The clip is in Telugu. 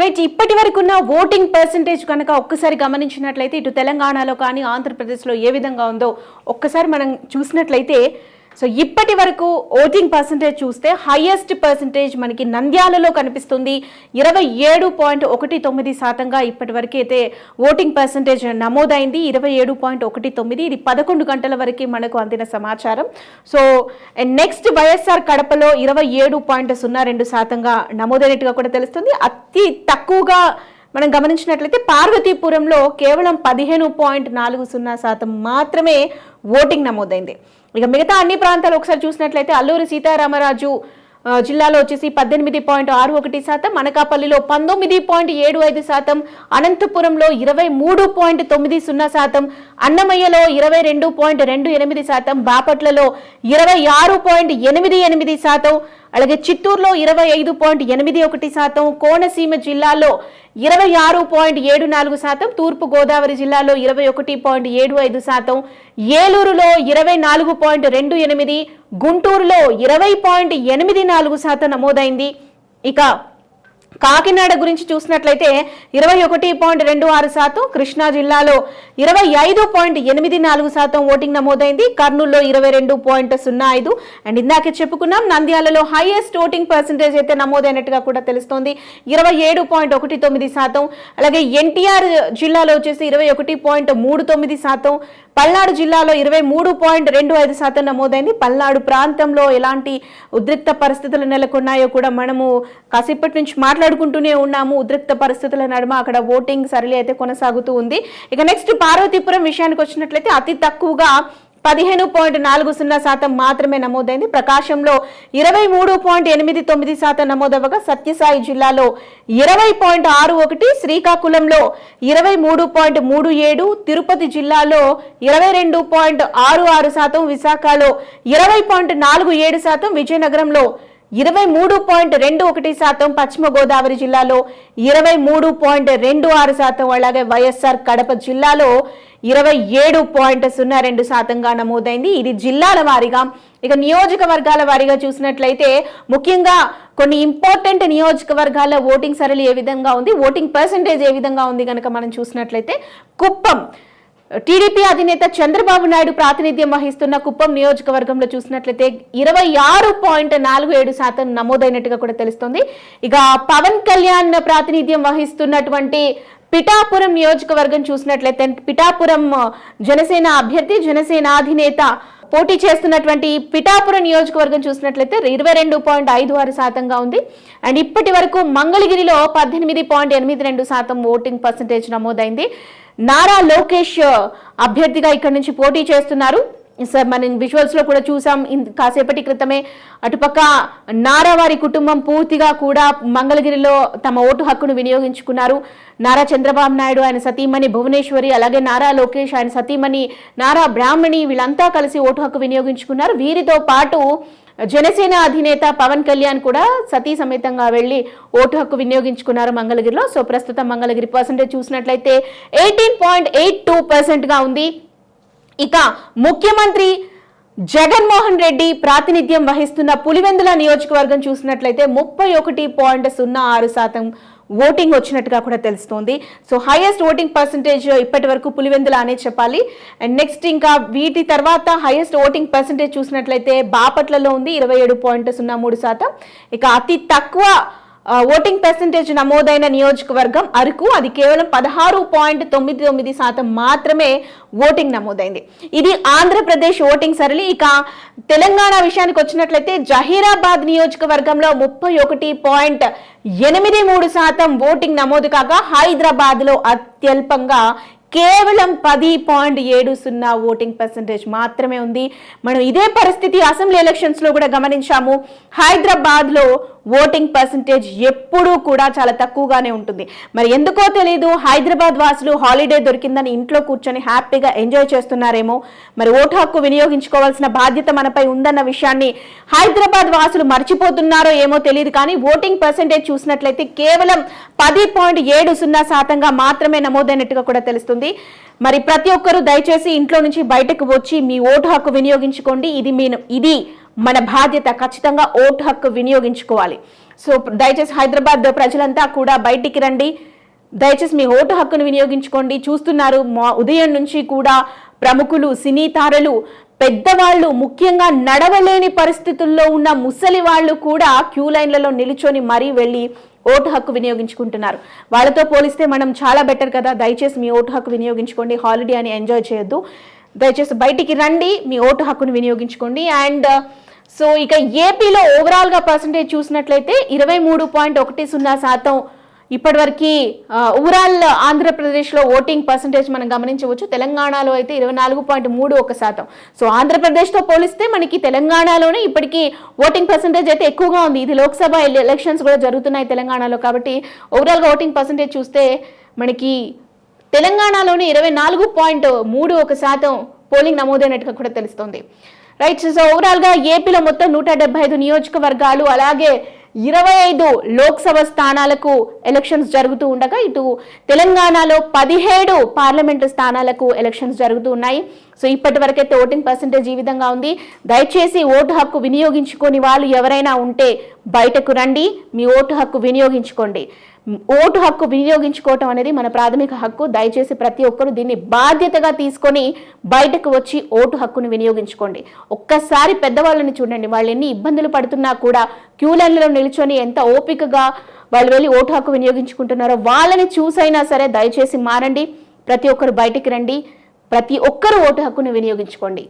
రైట్ ఇప్పటి వరకు ఉన్న ఓటింగ్ పర్సంటేజ్ కనుక ఒక్కసారి గమనించినట్లయితే ఇటు తెలంగాణలో కానీ ఆంధ్రప్రదేశ్లో ఏ విధంగా ఉందో ఒక్కసారి మనం చూసినట్లయితే సో ఇప్పటి వరకు ఓటింగ్ పర్సంటేజ్ చూస్తే హైయెస్ట్ పర్సంటేజ్ మనకి నంద్యాలలో కనిపిస్తుంది. ఇరవై ఏడు పాయింట్ ఒకటి తొమ్మిది శాతంగా ఇప్పటి వరకు అయితే ఓటింగ్ పర్సంటేజ్ నమోదైంది. ఇరవై ఏడు పాయింట్ ఒకటి తొమ్మిది ఇది పదకొండు గంటల వరకు మనకు అందిన సమాచారం. సో నెక్స్ట్ వైఎస్ఆర్ కడపలో ఇరవై ఏడు పాయింట్ సున్నా రెండు శాతంగా నమోదైనట్టుగా కూడా తెలుస్తుంది. అతి తక్కువగా మనం గమనించినట్లయితే పార్వతీపురంలో కేవలం పదిహేను పాయింట్ నాలుగు సున్నా శాతం మాత్రమే ఓటింగ్ నమోదైంది. ఇక మిగతా అన్ని ప్రాంతాలు ఒకసారి చూసినట్లయితే అల్లూరి సీతారామరాజు జిల్లాలో వచ్చేసి పద్దెనిమిది పాయింట్ ఆరు ఒకటి శాతం అనకాపల్లిలో పంతొమ్మిది పాయింట్ ఏడు ఐదు శాతం అనంతపురంలో ఇరవై మూడు పాయింట్ తొమ్మిది సున్నా శాతం అన్నమయ్యలో ఇరవై రెండు పాయింట్ రెండు ఎనిమిది శాతం బాపట్లలో ఇరవై ఆరు పాయింట్ ఎనిమిది ఎనిమిది శాతం అలాగే చిత్తూరులో ఇరవై ఐదు పాయింట్ ఎనిమిది ఒకటి శాతం కోనసీమ జిల్లాలో ఇరవై ఆరు పాయింట్ ఏడు నాలుగు శాతం తూర్పు గోదావరి జిల్లాలో ఇరవై ఒకటి పాయింట్ ఏడు ఐదు శాతం ఏలూరులో ఇరవై నాలుగు పాయింట్ రెండు ఎనిమిది గుంటూరులో ఇరవై పాయింట్ ఎనిమిది నాలుగు శాతం నమోదైంది. ఇక కాకినాడ గురించి చూసినట్లయితే ఇరవై ఒకటి పాయింట్ రెండు ఆరు శాతం కృష్ణా జిల్లాలో ఇరవై ఐదు పాయింట్ ఎనిమిది నాలుగు శాతం ఓటింగ్ నమోదైంది. కర్నూలులో ఇరవై రెండు పాయింట్ సున్నా ఐదు. అండ్ ఇందాకే చెప్పుకున్నాం నంద్యాలలో హైయెస్ట్ ఓటింగ్ పర్సంటేజ్ అయితే నమోదైనట్టుగా కూడా తెలుస్తోంది. ఇరవై ఏడు పాయింట్ ఒకటి తొమ్మిది శాతం. అలాగే ఎన్టీఆర్ జిల్లాలో వచ్చేసి ఇరవై ఒకటి పాయింట్ మూడు తొమ్మిది శాతం. పల్నాడు జిల్లాలో ఇరవై మూడు పాయింట్ రెండు ఐదు శాతం నమోదైంది. పల్నాడు ప్రాంతంలో ఎలాంటి ఉద్రిక్త పరిస్థితులు నెలకొన్నాయో కూడా మనము కాసేపటి నుంచి మాట్లాడుకుంటూనే ఉన్నాము. ఉద్రిక్త పరిస్థితుల నడుమ అక్కడ ఓటింగ్ సరళి అయితే కొనసాగుతూ ఉంది. ఇక నెక్స్ట్ పార్వతీపురం విషయానికి వచ్చినట్లయితే అతి తక్కువగా పదిహేను పాయింట్ నాలుగు సున్నా శాతం మాత్రమే నమోదైంది. ప్రకాశంలో ఇరవై మూడు పాయింట్ ఎనిమిది తొమ్మిది శాతం నమోదవగా సత్యసాయి జిల్లాలో ఇరవై పాయింట్ ఆరు ఒకటి శ్రీకాకుళంలో ఇరవై మూడు పాయింట్ మూడు ఏడు తిరుపతి జిల్లాలో ఇరవై రెండు పాయింట్ ఆరు ఆరు శాతం విశాఖలో ఇరవై పాయింట్ నాలుగు ఏడు శాతం విజయనగరంలో ఇరవై మూడు పాయింట్ రెండు ఒకటి శాతం పశ్చిమ గోదావరి జిల్లాలో ఇరవై మూడు పాయింట్ రెండు ఆరు శాతం అలాగే వైఎస్ఆర్ కడప జిల్లాలో ఇరవై ఏడు పాయింట్ సున్నా రెండు శాతంగా నమోదైంది. ఇది జిల్లాల వారీగా ఇక నియోజకవర్గాల వారీగా చూసినట్లయితే ముఖ్యంగా కొన్ని ఇంపార్టెంట్ నియోజకవర్గాల ఓటింగ్ సరళి ఏ విధంగా ఉంది ఓటింగ్ పర్సంటేజ్ ఏ విధంగా ఉంది కనుక మనం చూసినట్లయితే కుప్పం టీడీపీ అధినేత చంద్రబాబు నాయుడు ప్రాతినిధ్యం వహిస్తున్న కుప్పం నియోజకవర్గంలో చూసినట్లయితే ఇరవై ఆరు పాయింట్ నాలుగు ఏడు శాతం నమోదైనట్టుగా కూడా తెలుస్తుంది. ఇక పవన్ కళ్యాణ్ ప్రాతినిధ్యం వహిస్తున్నటువంటి పిఠాపురం నియోజకవర్గం చూసినట్లయితే పిఠాపురం జనసేన అభ్యర్థి జనసేన అధినేత పోటీ చేస్తున్నటువంటి పిఠాపురం నియోజకవర్గం చూసినట్లయితే ఇరవై రెండు పాయింట్ ఐదు ఆరు శాతంగా ఉంది. అండ్ ఇప్పటి వరకు మంగళగిరిలో పద్దెనిమిది పాయింట్ ఎనిమిది రెండు శాతం ఓటింగ్ పర్సంటేజ్ నమోదైంది. నారా లోకేష్ అభ్యర్థిగా ఇక్కడ నుంచి పోటీ చేస్తున్నారు. సార్ మనం విజువల్స్లో కూడా చూసాం. కాసేపటి క్రితమే అటుపక్క నారా వారి కుటుంబం పూర్తిగా కూడా మంగళగిరిలో తమ ఓటు హక్కును వినియోగించుకున్నారు. నారా చంద్రబాబు నాయుడు ఆయన సతీమణి భువనేశ్వరి అలాగే నారా లోకేష్ ఆయన సతీమణి నారా బ్రాహ్మణి వీళ్ళంతా కలిసి ఓటు హక్కు వినియోగించుకున్నారు. వీరితో పాటు జనసేన అధినేత పవన్ కళ్యాణ్ కూడా సతీ సమేతంగా వెళ్ళి ఓటు హక్కు వినియోగించుకున్నారు మంగళగిరిలో. సో ప్రస్తుతం మంగళగిరి పర్సంటేజ్ చూసినట్లయితే ఎయిటీన్ పాయింట్ ఎయిట్ టూ పర్సెంట్గా ఉంది. ఇక ముఖ్యమంత్రి జగన్మోహన్ రెడ్డి ప్రాతినిధ్యం వహిస్తున్న పులివెందుల నియోజకవర్గం చూసినట్లయితే ముప్పై ఒకటి పాయింట్ సున్నా ఆరు శాతం ఓటింగ్ వచ్చినట్టుగా కూడా తెలుస్తోంది. సో హైయెస్ట్ ఓటింగ్ పర్సంటేజ్ ఇప్పటి వరకు పులివెందుల అనే చెప్పాలి. అండ్ నెక్స్ట్ ఇంకా వీటి తర్వాత హైయెస్ట్ ఓటింగ్ పర్సంటేజ్ చూసినట్లయితే బాపట్లలో ఉంది ఇరవై ఏడు పాయింట్ సున్నా మూడు శాతం. ఇక అతి తక్కువ ఓటింగ్ పర్సంటేజ్ నమోదైన నియోజకవర్గం అరకు అది కేవలం పదహారు పాయింట్ తొమ్మిది తొమ్మిది శాతం మాత్రమే ఓటింగ్ నమోదైంది. ఇది ఆంధ్రప్రదేశ్ ఓటింగ్ సరళి. ఇక తెలంగాణ విషయానికి వచ్చినట్లయితే జహీరాబాద్ నియోజకవర్గంలో ముప్పై ఒకటి పాయింట్ ఎనిమిది మూడు శాతం ఓటింగ్ నమోదు కాగా హైదరాబాద్లో అత్యల్పంగా కేవలం పది పాయింట్ ఏడు సున్నా ఓటింగ్ పర్సంటేజ్ మాత్రమే ఉంది. మనం ఇదే పరిస్థితి అసెంబ్లీ ఎలక్షన్స్లో కూడా గమనించాము. హైదరాబాద్లో ఓటింగ్ పర్సంటేజ్ ఎప్పుడూ కూడా చాలా తక్కువగానే ఉంటుంది. మరి ఎందుకో తెలియదు హైదరాబాద్ వాసులు హాలిడే దొరికిందని ఇంట్లో కూర్చొని హ్యాపీగా ఎంజాయ్ చేస్తున్నారేమో. మరి ఓటు హక్కు వినియోగించుకోవాల్సిన బాధ్యత మనపై ఉందన్న విషయాన్ని హైదరాబాద్ వాసులు మర్చిపోతున్నారో ఏమో తెలియదు కానీ ఓటింగ్ పర్సంటేజ్ చూసినట్లయితే కేవలం పది పాయింట్ ఏడు సున్నా శాతంగా మాత్రమే నమోదైనట్టుగా కూడా తెలుస్తుంది. మరి ప్రతి ఒక్కరూ దయచేసి ఇంట్లో నుంచి బయటకు వచ్చి మీ ఓటు హక్కు వినియోగించుకోండి. ఇది మీ ఇది మన బాధ్యత ఖచ్చితంగా ఓటు హక్కు వినియోగించుకోవాలి. సో దయచేసి హైదరాబాద్ ప్రజలంతా కూడా బయటికి రండి. దయచేసి మీ ఓటు హక్కును వినియోగించుకోండి. చూస్తున్నారు మా ఉదయం నుంచి కూడా ప్రముఖులు సినీ తారలు పెద్దవాళ్ళు ముఖ్యంగా నడవలేని పరిస్థితుల్లో ఉన్న ముసలి వాళ్ళు కూడా క్యూ లైన్లలో నిలుచొని మరీ వెళ్ళి ఓటు హక్కు వినియోగించుకుంటున్నారు. వాళ్ళతో పోలిస్తే మనం చాలా బెటర్ కదా. దయచేసి మీ ఓటు హక్కు వినియోగించుకోండి. హాలిడే అని ఎంజాయ్ చేయొద్దు. దయచేసి బయటికి రండి మీ ఓటు హక్కును వినియోగించుకోండి. అండ్ uh, సో ఇక ఏపీలో ఓవరాల్గా పర్సంటేజ్ చూసినట్లయితే ఇరవై మూడు పాయింట్ ఒకటి సున్నా శాతం ఇప్పటివరకు ఓవరాల్ uh, ఆంధ్రప్రదేశ్లో ఓటింగ్ పర్సంటేజ్ మనం గమనించవచ్చు. తెలంగాణలో అయితే ఇరవై నాలుగు పాయింట్ మూడు ఒక శాతం. సో ఆంధ్రప్రదేశ్తో పోలిస్తే మనకి తెలంగాణలోనే ఇప్పటికీ ఓటింగ్ పర్సంటేజ్ అయితే ఎక్కువగా ఉంది. ఇది లోక్సభ ఎలక్షన్స్ కూడా జరుగుతున్నాయి తెలంగాణలో కాబట్టి ఓవరాల్గా ఓటింగ్ పర్సంటేజ్ చూస్తే మనకి తెలంగాణలోని ఇరవై నాలుగు పాయింట్ మూడు ఒక శాతం పోలింగ్ నమోదైనట్టుగా కూడా తెలుస్తోంది. రైట్ సో ఓవరాల్గా ఏపీలో మొత్తం నూట డెబ్బై ఐదు నియోజకవర్గాలు అలాగే ఇరవై ఐదు లోక్సభ స్థానాలకు ఎలక్షన్స్ జరుగుతూ ఉండగా ఇటు తెలంగాణలో పదిహేడు పార్లమెంటు స్థానాలకు ఎలక్షన్స్ జరుగుతూ ఉన్నాయి. సో ఇప్పటి వరకైతే ఓటింగ్ పర్సంటేజ్ ఈ విధంగా ఉంది. దయచేసి ఓటు హక్కు వినియోగించుకొని వాళ్ళు ఎవరైనా ఉంటే బయటకు రండి. మీ ఓటు హక్కు వినియోగించుకోండి. ఓటు హక్కు వినియోగించుకోవటం అనేది మన ప్రాథమిక హక్కు. దయచేసి ప్రతి ఒక్కరూ దీన్ని బాధ్యతగా తీసుకొని బయటకు వచ్చి ఓటు హక్కును వినియోగించుకోండి. ఒక్కసారి పెద్దవాళ్ళని చూడండి. వాళ్ళు ఎన్ని ఇబ్బందులు పడుతున్నా కూడా క్యూలైన్లలో నిల్చొని ఎంత ఓపికగా వాళ్ళు వెళ్ళి ఓటు హక్కు వినియోగించుకుంటున్నారో వాళ్ళని చూసైనా సరే దయచేసి మారండి. ప్రతి ఒక్కరు బయటికి రండి. ప్రతి ఒక్కరూ ఓటు హక్కును వినియోగించుకోండి.